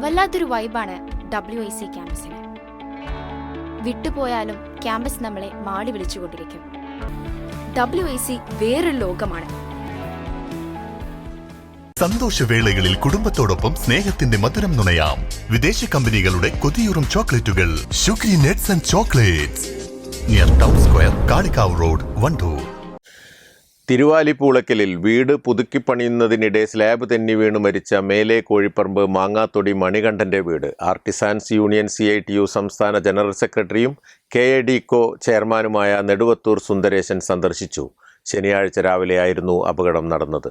വല്ലാത്തൊരു വൈബാണ് W I C ക്യാമ്പസിന്. വിട്ടുപോയാലും ക്യാമ്പസ് നമ്മളെ മാടി വിളിച്ചുകൊണ്ടിരിക്കും. ഡബ്ല്യു ഐ സി വേറൊരു ലോകമാണ്. സന്തോഷവേളകളിൽ കുടുംബത്തോടൊപ്പം സ്നേഹത്തിന്റെ മധുരം നുണയാം. വിദേശ കമ്പനികളുടെ കൊതിയൂറും ചോക്ലേറ്റുകൾ. Sugary nuts and chocolates. Near town square Kalikavu road Wandoor തിരുവാലിപ്പൂളക്കലിൽ വീട് പുതുക്കിപ്പണിയുന്നതിനിടെ സ്ലാബ് തെന്നി വീണ് മരിച്ച മേലെ കോഴിപ്പറമ്പ് മാങ്ങാത്തൊടി മണികണ്ഠന്റെ വീട്. Artisans union C I T U സംസ്ഥാന ജനറൽ സെക്രട്ടറിയും കെ എ ഡി കോ ചെയർമാനുമായ നെടുവത്തൂർ സുന്ദരേശൻ സന്ദർശിച്ചു. ശനിയാഴ്ച രാവിലെയായിരുന്നു അപകടം നടന്നത്.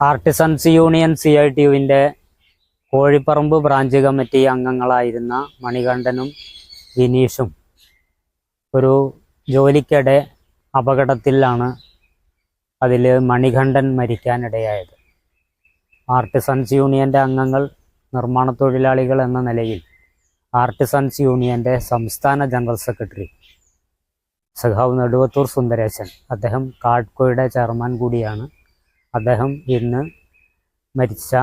Artisans union C I T യുവിന്റെ Kozhiparamba branch committee അംഗങ്ങളായിരുന്ന മണികണ്ഠനും വിനീഷും ഒരു ജോലിക്കിടെ അപകടത്തിലാണ് അതിൽ മണികണ്ഠൻ മരിക്കാനിടയായത്. ആർട്ടിസൻസ് യൂണിയന്റെ അംഗങ്ങൾ നിർമ്മാണ തൊഴിലാളികൾ എന്ന നിലയിൽ ആർട്ടിസൻസ് യൂണിയന്റെ സംസ്ഥാന ജനറൽ സെക്രട്ടറി സഖാവ് നെടുവത്തൂർ സുന്ദരേശൻ. അദ്ദേഹം കാഡ്കോയുടെ ചെയർമാൻ കൂടിയാണ്. അദ്ദേഹം ഇന്ന് മരിച്ച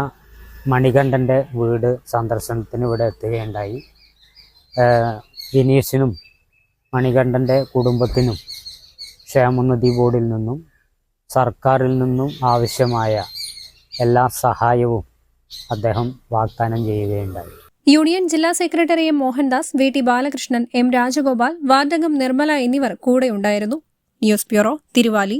മണികണ്ഠന്റെ വീട് സന്ദർശനത്തിന് ഇവിടെ എത്തുകയുണ്ടായി. വിനീഷിനും മണികണ്ഠന്റെ കുടുംബത്തിനും ക്ഷേമനിധി ബോർഡിൽ നിന്നും സർക്കാരിൽ നിന്നും ആവശ്യമായ എല്ലാ സഹായവും അദ്ദേഹം വാഗ്ദാനം ചെയ്യുകയുണ്ടായി. യൂണിയൻ ജില്ലാ secretary M Mohandas V T Balakrishnan M Rajagopal വാർഡംഗം Nirmala എന്നിവർ കൂടെയുണ്ടായിരുന്നു. News bureau Thiruvali.